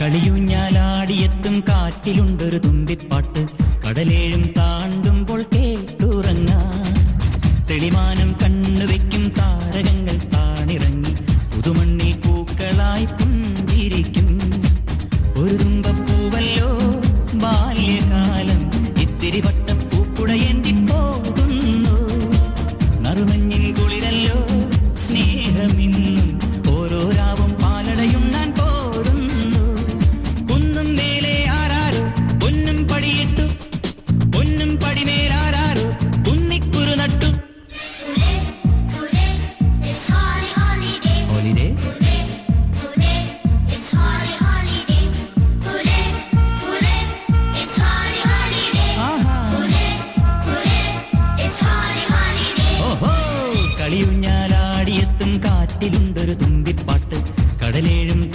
കളിയൂഞ്ഞാലാടിയെത്തും കാറ്റിലുണ്ടൊരു തുമ്പിപ്പാട്ട്. കടലേഴും താണ്ടുമ്പോൾ കേട്ടുറങ്ങ. തെളിമാനം കണ്ണുവെക്കും താരകങ്ങൾ താണിറങ്ങി. പുതുമണ്ണിൽ പൂക്കളായി പുന്തിരിക്കും ഒരു തുമ്പപ്പൂവല്ലോ ബാല്യകാലം. ഇത്തിരി വട്ടപ്പൂക്കുടയേന്തി പോകുന്നു നറുമഞ്ഞിൽ കുളിരല്ലോ പടിയിട്ടു പൊന്നും പടിമേലാരോ കുന്നിക്കുരു നട്ടു. ഓഹോ കളിയുഞ്ഞാലാടിയെത്തും കാറ്റിലുണ്ടൊരു തുമ്പിപ്പാട്ട്. കടലേഴും